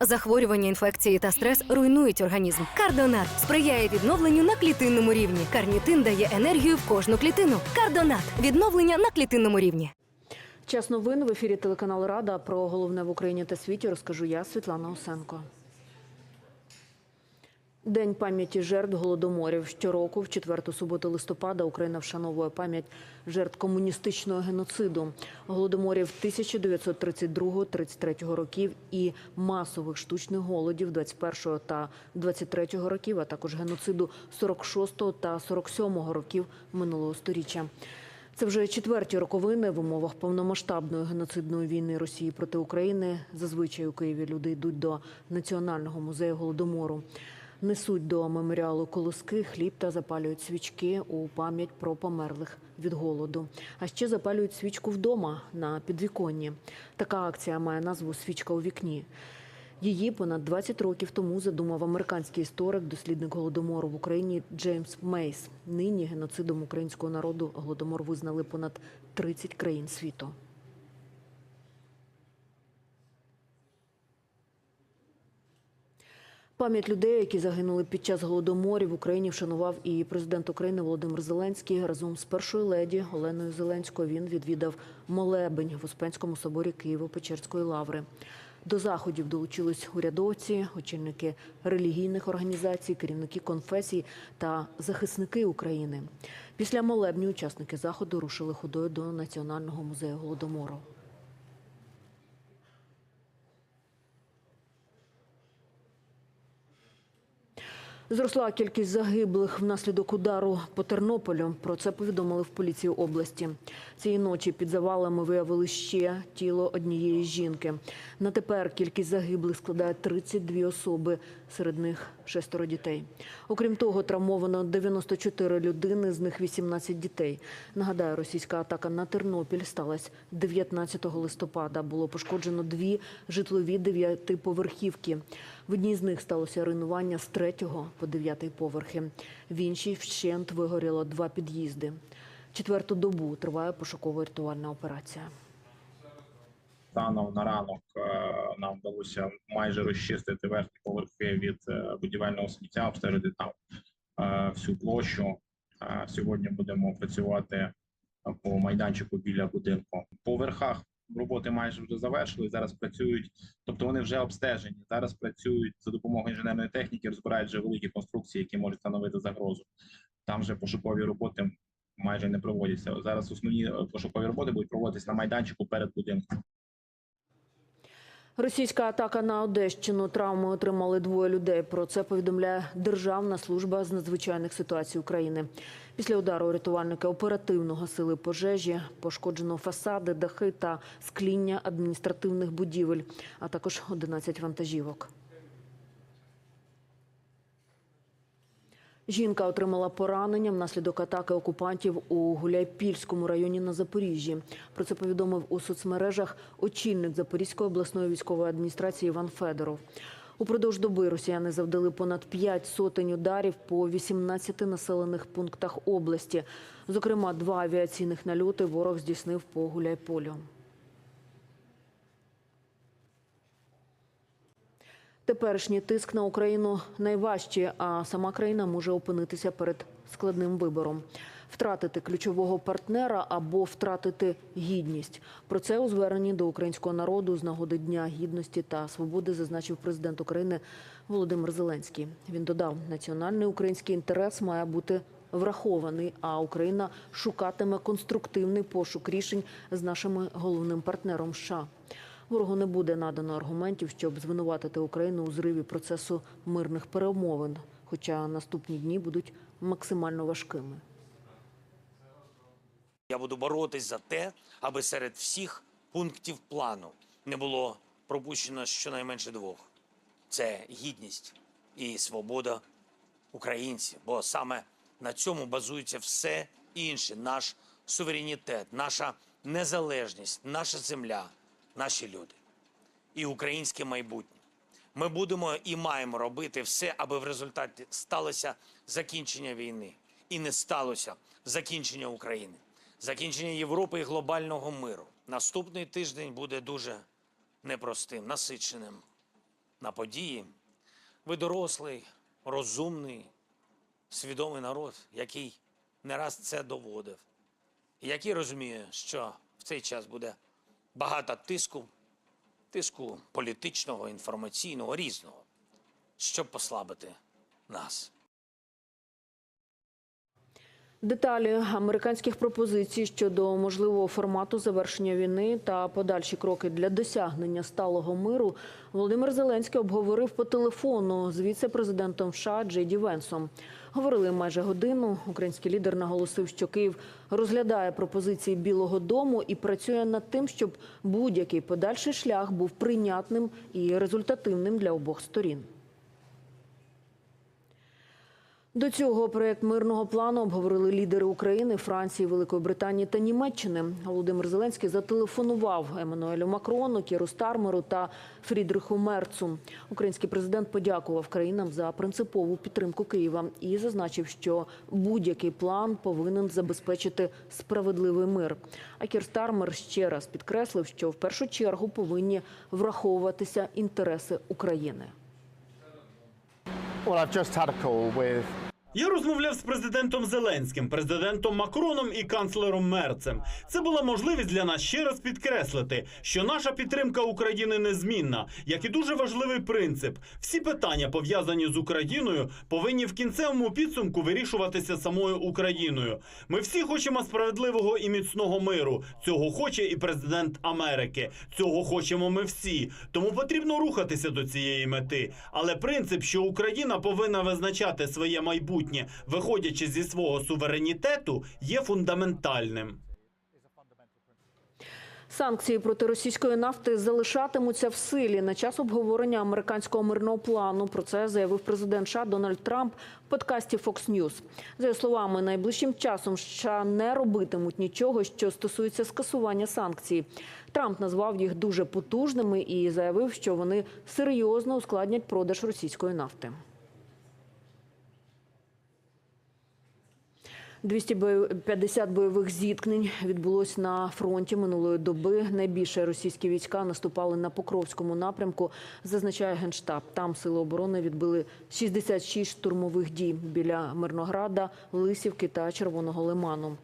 Захворювання, інфекції та стрес руйнують організм. Кардонат сприяє відновленню на клітинному рівні. Карнітин дає енергію в кожну клітину. Кардонат відновлення на клітинному рівні. Час новин в ефірі телеканалу Рада про головне в Україні та світі розкажу я, Світлана Осенко. День пам'яті жертв голодоморів. Щороку, в четверту суботу листопада, Україна вшановує пам'ять жертв комуністичного геноциду, голодоморів 1932-33 років і масових штучних голодів 21 та 23 років, а також геноциду 46 та 47 років минулого сторіччя. Це вже четверті роковини в умовах повномасштабної геноцидної війни Росії проти України. Зазвичай у Києві люди йдуть до Національного музею голодомору, несуть до меморіалу колоски, хліб та запалюють свічки у пам'ять про померлих від голоду. А ще запалюють свічку вдома на підвіконні. Така акція має назву Свічка у вікні. Її понад 20 років тому задумав американський історик, дослідник голодомору в Україні Джеймс Мейс. Нині геноцидом українського народу голодомор визнали понад 30 країн світу. Пам'ять людей, які загинули під час голодоморів в Україні, вшанував і президент України Володимир Зеленський. Разом з першою леді Оленою Зеленською він відвідав молебень в Успенському соборі Києво-Печерської лаври. До заходів долучились урядовці, очільники релігійних організацій, керівники конфесій та захисники України. Після молебні учасники заходу рушили ходою до Національного музею голодомору. Зросла кількість загиблих внаслідок удару по Тернополю. Про це повідомили в поліції області. Цієї ночі під завалами виявили ще тіло однієї жінки. На тепер кількість загиблих складає 32 особи, серед них шестеро дітей. Окрім того, травмовано 94 людини, з них 18 дітей. Нагадаю, російська атака на Тернопіль сталася 19 листопада. Було пошкоджено дві житлові дев'ятиповерхівки. В одній з них сталося руйнування з третього по дев'ятий поверхи. В іншій вщент вигоріло два під'їзди. Четверту добу триває пошуково-рятувальна операція. Станом на ранок е, нам вдалося майже розчистити верхні поверхи від е, будівельного сміття, обстежити там е, всю площу. Сьогодні будемо працювати по майданчику біля будинку. По верхах роботи майже вже завершили. Зараз працюють, тобто вони вже обстежені. Зараз працюють за допомогою інженерної техніки, розбирають вже великі конструкції, які можуть становити загрозу. Там вже пошукові роботи майже не проводяться. Зараз основні е, пошукові роботи будуть проводитися на майданчику перед будинком. Російська атака на Одещину. Травми отримали двоє людей. Про це повідомляє Державна служба з надзвичайних ситуацій України. Після удару рятувальники оперативно гасили пожежі, пошкоджено фасади, дахи та скління адміністративних будівель, а також 11 вантажівок. Жінка отримала поранення внаслідок атаки окупантів у Гуляйпільському районі на Запоріжжі. Про це повідомив у соцмережах очільник Запорізької обласної військової адміністрації Іван Федоров. Упродовж доби росіяни завдали понад 5 сотень ударів по 18 населених пунктах області. Зокрема, два авіаційних нальоти ворог здійснив по Гуляйполю. Теперішній тиск на Україну найважчий, а сама країна може опинитися перед складним вибором: втратити ключового партнера або втратити гідність. Про це у зверненні до українського народу з нагоди Дня гідності та свободи зазначив президент України Володимир Зеленський. Він додав, національний український інтерес має бути врахований, а Україна шукатиме конструктивний пошук рішень з нашим головним партнером США. Ворогу не буде надано аргументів, щоб звинуватити Україну у зриві процесу мирних перемовин, хоча наступні дні будуть максимально важкими. Я буду боротись за те, аби серед всіх пунктів плану не було пропущено щонайменше двох: це гідність і свобода українців. Бо саме на цьому базується все інше: наш суверенітет, наша незалежність, наша земля, наші люди і українське майбутнє. Ми будемо і маємо робити все, аби в результаті сталося закінчення війни і не сталося закінчення України, закінчення Європи і глобального миру. Наступний тиждень буде дуже непростим, насиченим. на події. Ви дорослий, розумний, свідомий народ, який не раз це доводив, який розуміє, що в цей час буде багато тиску, тиску політичного, інформаційного, різного, щоб послабити нас. Деталі американських пропозицій щодо можливого формату завершення війни та подальші кроки для досягнення сталого миру Володимир Зеленський обговорив по телефону з віце-президентом США Джей Ді Венсом. Говорили майже годину. Український лідер наголосив, що Київ розглядає пропозиції Білого Дому і працює над тим, щоб будь-який подальший шлях був прийнятним і результативним для обох сторін. До цього проект мирного плану обговорили лідери України, Франції, Великої Британії та Німеччини. Володимир Зеленський зателефонував Еммануелю Макрону, Кіру Стармеру та Фрідриху Мерцу. Український президент подякував країнам за принципову підтримку Києва і зазначив, що будь-який план повинен забезпечити справедливий мир. А Кір Стармер ще раз підкреслив, що в першу чергу повинні враховуватися інтереси України. Well, I've just had a call with Я розмовляв з президентом Зеленським, президентом Макроном і канцлером Мерцем. Це була можливість для нас ще раз підкреслити, що наша підтримка України незмінна, як і дуже важливий принцип. Всі питання, пов'язані з Україною, повинні в кінцевому підсумку вирішуватися самою Україною. Ми всі хочемо справедливого і міцного миру. Цього хоче і президент Америки. Цього хочемо ми всі. Тому потрібно рухатися до цієї мети. Але принцип, що Україна повинна визначати своє майбутнє, виходячи зі свого суверенітету, є фундаментальним. Санкції проти російської нафти залишатимуться в силі на час обговорення американського мирного плану. Про це заявив президент США Дональд Трамп в подкасті Fox News. За його словами, найближчим часом США не робитимуть нічого, що стосується скасування санкцій. Трамп назвав їх дуже потужними і заявив, що вони серйозно ускладнять продаж російської нафти. 250 бойових зіткнень відбулось на фронті минулої доби. Найбільше російські війська наступали на Покровському напрямку, зазначає Генштаб. Там сили оборони відбили 66 штурмових дій біля Мирнограда, Лисівки та Червоного Лиману.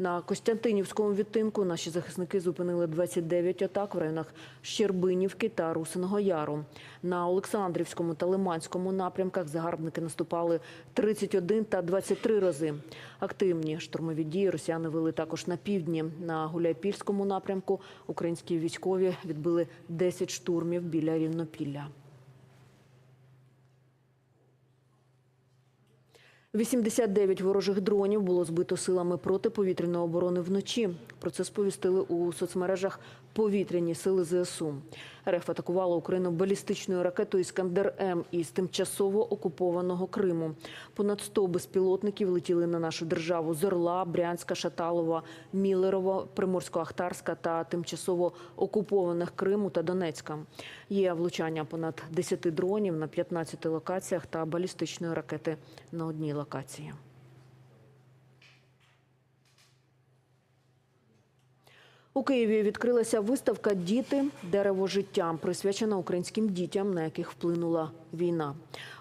На Костянтинівському відтинку наші захисники зупинили 29 атак в районах Щербинівки та Русиного Яру. На Олександрівському та Лиманському напрямках загарбники наступали 31 та 23 рази. Активні штурмові дії росіяни вели також на півдні. На Гуляйпільському напрямку українські військові відбили 10 штурмів біля Рівнопілля. 89 ворожих дронів було збито силами протиповітряної оборони вночі. Про це сповістили у соцмережах повітряні сили ЗСУ. РФ атакувала Україну балістичною ракетою «Іскандер М» із тимчасово окупованого Криму. Понад 100 безпілотників летіли на нашу державу з Орла, Брянська, Шаталова, Мілерово, Приморсько-Ахтарська та тимчасово окупованих Криму та Донецька. Є влучання понад 10 дронів на 15 локаціях та балістичної ракети на одній локації. У Києві відкрилася виставка Діти дерево життя, присвячена українським дітям, на яких вплинула війна.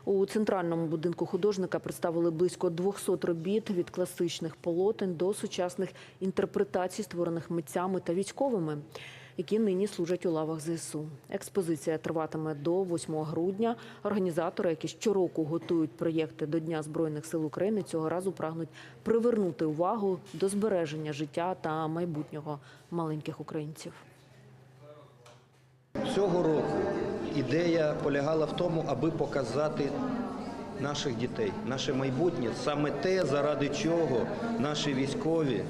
У центральному будинку художника представили близько 200 робіт від класичних полотен до сучасних інтерпретацій, створених митцями та військовими, які нині служать у лавах ЗСУ. Експозиція триватиме до 8 грудня. Організатори, які щороку готують проєкти до Дня збройних сил України, цього разу прагнуть привернути увагу до збереження життя та майбутнього маленьких українців. Цього року ідея полягала в тому, аби показати наших дітей, наше майбутнє, саме те, заради чого наші військові,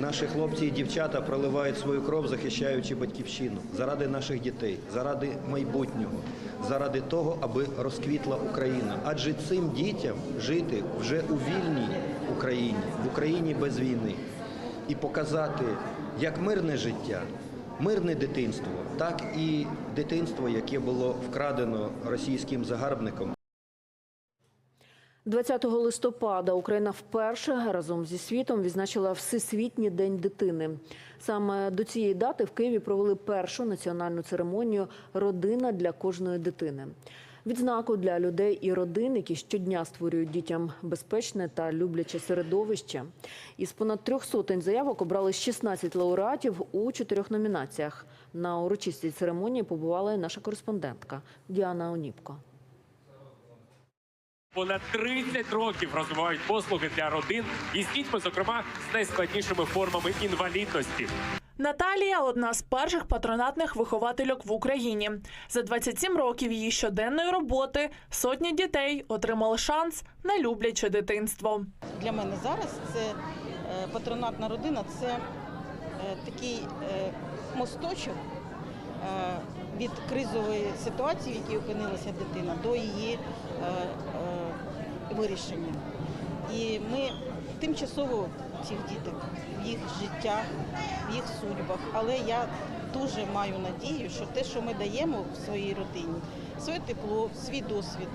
наші хлопці і дівчата проливають свою кров, захищаючи батьківщину, заради наших дітей, заради майбутнього, заради того, аби розквітла Україна. Адже цим дітям жити вже у вільній Україні, в Україні без війни, і показати як мирне життя. Мирне дитинство, так і дитинство, яке було вкрадено російським загарбником. 20 листопада Україна вперше разом зі світом відзначила Всесвітній день дитини. Саме до цієї дати в Києві провели першу національну церемонію Родина для кожної дитини. Відзнаку для людей і родин, які щодня створюють дітям безпечне та любляче середовище. Із понад трьох сотень заявок обрали 16 лауреатів у чотирьох номінаціях. На урочистій церемонії побувала і наша кореспондентка Діана Оніпко. Понад 30 років розвивають послуги для родин із дітьми, зокрема з найскладнішими формами інвалідності. Наталія одна з перших патронатних виховательок в Україні. За 27 років її щоденної роботи сотні дітей отримали шанс на любляче дитинство. Для мене зараз це е, патронатна родина, це е, такий е, мосточок від кризової ситуації, в якій опинилася дитина, до її вирішення. І ми тимчасово цих діток в їх життях, в їх судьбах. Але я дуже маю надію, що те, що ми даємо в своїй родині, своє тепло, свій досвід,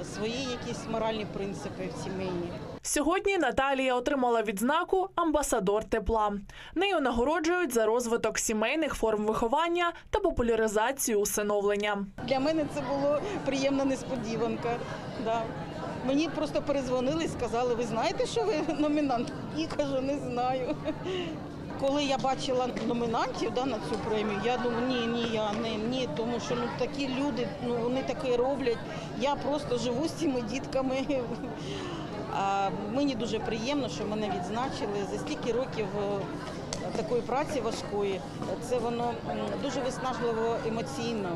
е, свої якісь моральні принципи сімейні. Сьогодні Наталія отримала відзнаку Амбасадор тепла. Нею нагороджують за розвиток сімейних форм виховання та популяризацію усиновлення. Для мене це було приємна несподіванка. Да. Мені просто перезвонили і сказали, ви знаєте, що ви номінант? І кажу, не знаю. Коли я бачила номінантів да, на цю премію, я думаю, ні, ні, я не ні, тому що ну такі люди, ну вони таке роблять. Я просто живу з цими дітками. А мені дуже приємно, що мене відзначили за стільки років е, такої праці важкої. Це воно дуже виснажливо емоційно.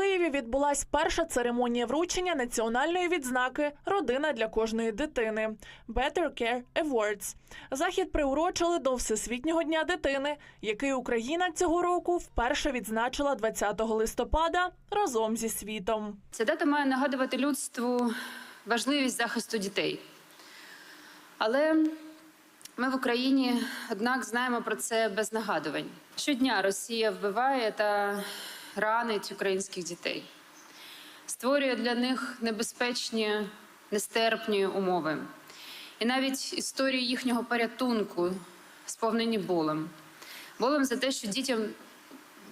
Києві відбулась перша церемонія вручення національної відзнаки Родина для кожної дитини Better Care Awards. Захід приурочили до Всесвітнього дня дитини, який Україна цього року вперше відзначила 20 листопада разом зі світом. Ця дата має нагадувати людству важливість захисту дітей. Але ми в Україні, однак, знаємо про це без нагадувань. Щодня Росія вбиває та ранить українських дітей, створює для них небезпечні, нестерпні умови. І навіть історії їхнього порятунку сповнені болем. Болем за те, що дітям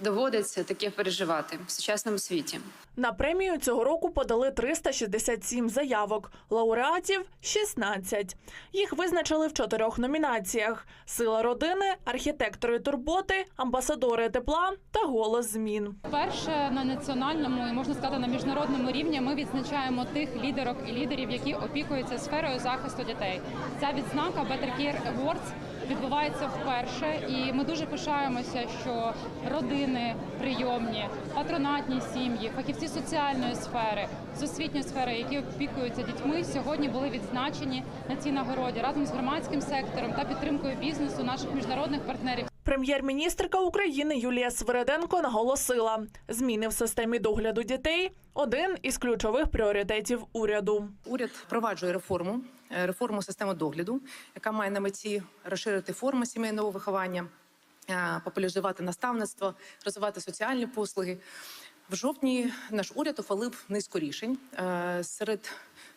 доводиться таке переживати в сучасному світі. На премію цього року подали 367 заявок, лауреатів 16. Їх визначили в чотирьох номінаціях: сила родини, архітектори турботи, амбасадори тепла та голос змін. Перше на національному і можна сказати на міжнародному рівні ми відзначаємо тих лідерок і лідерів, які опікуються сферою захисту дітей. Ця відзнака Better Care Awards відбувається вперше, і ми дуже пишаємося, що родини прийомні, патронатні сім'ї, фахівці соціальної сфери, з освітньої сфери, які опікуються дітьми, сьогодні були відзначені на цій нагороді разом з громадським сектором та підтримкою бізнесу наших міжнародних партнерів. Прем'єр-міністрка України Юлія Свереденко наголосила, зміни в системі догляду дітей один із ключових пріоритетів уряду. Уряд впроваджує реформу, реформу системи догляду, яка має на меті розширити форми сімейного виховання, е, популяризувати наставництво, розвивати соціальні послуги. В жовтні наш уряд ухвалив низку рішень. Е, Серед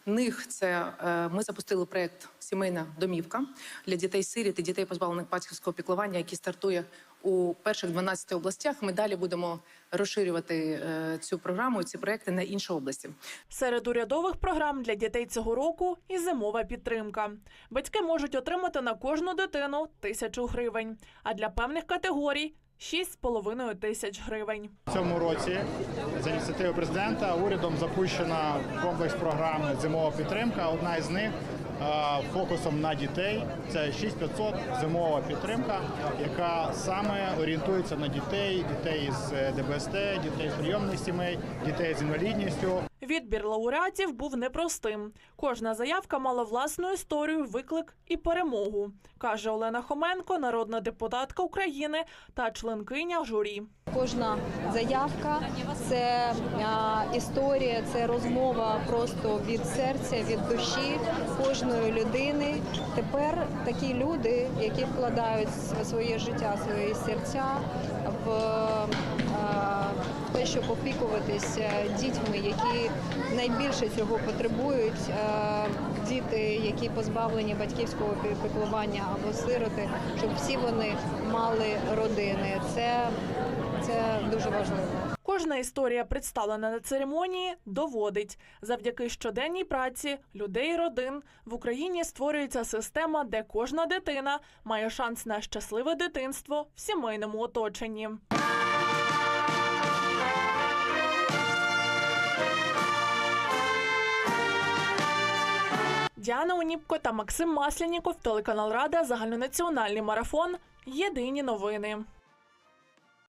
них це е, ми запустили проект Сімейна домівка для дітей сиріт і дітей позбавлених батьківського піклування, який стартує у перших 12 областях. Ми далі будемо розширювати е, цю програму, ці проекти на інші області. Серед урядових програм для дітей цього року і зимова підтримка. Батьки можуть отримати на кожну дитину тисячу гривень, а для певних категорій 6,5 тисяч гривень. В цьому році за ініціативою президента урядом запущена комплекс програми Зимова підтримка. Одна із них фокусом на дітей. Це 6500 зимова підтримка, яка саме орієнтується на дітей, дітей з е, ДБСТ, дітей з прийомних сімей, дітей з інвалідністю. Відбір лауреатів був непростим. Кожна заявка мала власну історію, виклик і перемогу, каже Олена Хоменко, народна депутатка України та членкиня журі. Кожна заявка це історія, це розмова просто від серця, від душі кожної людини. Тепер такі люди, які вкладають своє життя, свої серця в те, щоб опікуватися е, дітьми, які найбільше цього потребують. Е, діти, які позбавлені батьківського піклування або сироти, щоб всі вони мали родини. Це, Це дуже важливо. Кожна історія, представлена на церемонії, доводить завдяки щоденній праці людей, і родин в Україні створюється система, де кожна дитина має шанс на щасливе дитинство в сімейному оточенні. Діана Уніпко та Максим Масляніков, телеканал Рада, загальнонаціональний марафон. Єдині новини.